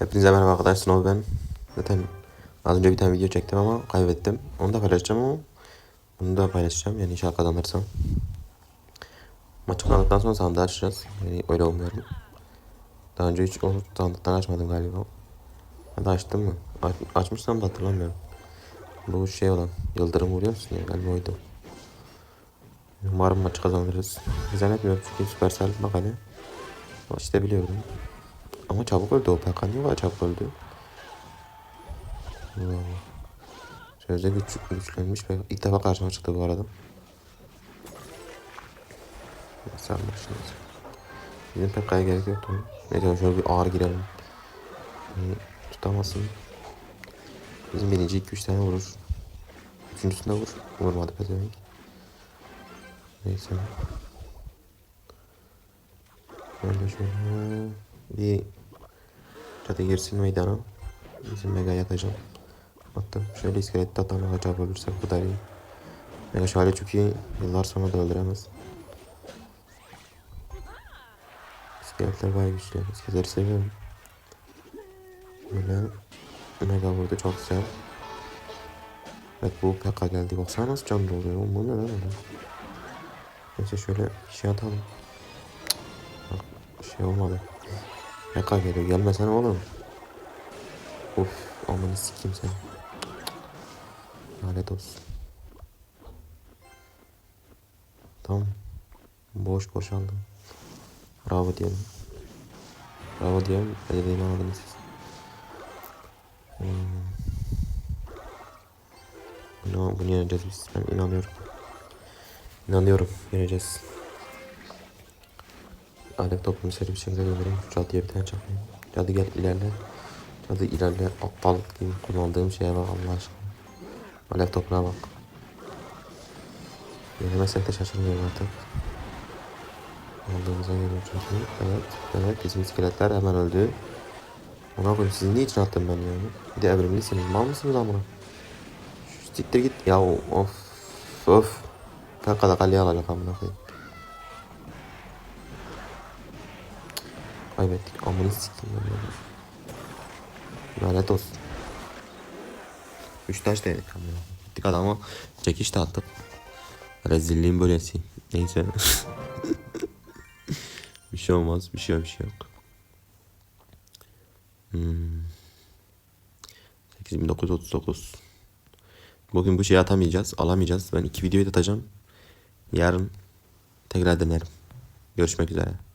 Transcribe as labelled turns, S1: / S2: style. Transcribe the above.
S1: Hepinize merhaba arkadaşlar. Sınav ben. Zaten az önce bir tane video çektim ama kaybettim. Onu da paylaşacağım ama bunu da paylaşacağım. Yani inşallah kazanırsam. Maçı kazandıktan sonra sandığı açacağız. Yani öyle umuyorum. Daha önce hiç onu sandıktan açmadım galiba. Ya da açtım mı? Aç, açmışsam da hatırlamıyorum. Bu şey olan Yıldırım vuruyor musun ya? Galiba oydu. Umarım maçı kazanırız. Zannetmiyorum çünkü Supercell bak hani. İşte biliyorum. Ama çabuk öldü o Pekan niye kadar çabuk öldü? Allah Allah. Sözde güç, güçlenmiş Pekan. İlk defa karşıma çıktı bu arada. Anlaşılır? Bizim Pekka'ya gerek yoktu. Neyse şöyle bir ağır girelim. Yani tutamazsın. Bizim birinci iki üç tane vurur. Üçüncüsünde vur. Vurmadı pezevenk. Neyse. Böyle şöyle bir cadı girsin meydana. Bizim mega yatacağım. Attım. Şöyle iskelette atanı acaba öldürsek bu da iyi. Mega şöyle çünkü yıllar sonra da öldüremez. İskeletler bayağı güçlü. İskeletleri seviyorum. Böyle mega vurdu çok güzel. Evet bu PK geldi. Baksana nasıl can doluyor. Bu ne lan öyle? Neyse şöyle şey atalım. Bak şey olmadı. PK geliyor. Gelmesene oğlum. Of amanı sikeyim seni. Lanet olsun. Tamam. Boş boşaldım. Bravo diyelim. Bravo diyelim. Ne dediğimi anladınız siz. Hmm. Bunu, bunu yeneceğiz biz. Ben inanıyorum. İnanıyorum. Yeneceğiz. Alet toplum seri bir şekilde döndüreyim. Cadıya bir tane çakayım. Cadı gel ilerle. Cadı ilerle. Aptal gibi kullandığım şeye bak Allah aşkına. Alev topuna bak. Yenemezsek de şaşırmıyorum artık. Aldığımıza geliyor çünkü. Evet. Evet bizim iskeletler hemen öldü. Ona koyayım sizi niçin attım ben yani? Bir de evrimlisiniz. Mal mısınız amına? Siktir git. Ya of. Of. Kakada kaleye alacak amına koyayım. Kaybettik. Amını sikeyim. ya. Lanet olsun. Üç taş denedik amına. Gittik adama çekiş de attık. Rezilliğin böylesi. Neyse. bir şey olmaz. Bir şey yok. Bir şey yok. Hmm. 8939 Bugün bu şeyi atamayacağız. Alamayacağız. Ben iki videoyu da atacağım. Yarın tekrar denerim. Görüşmek üzere.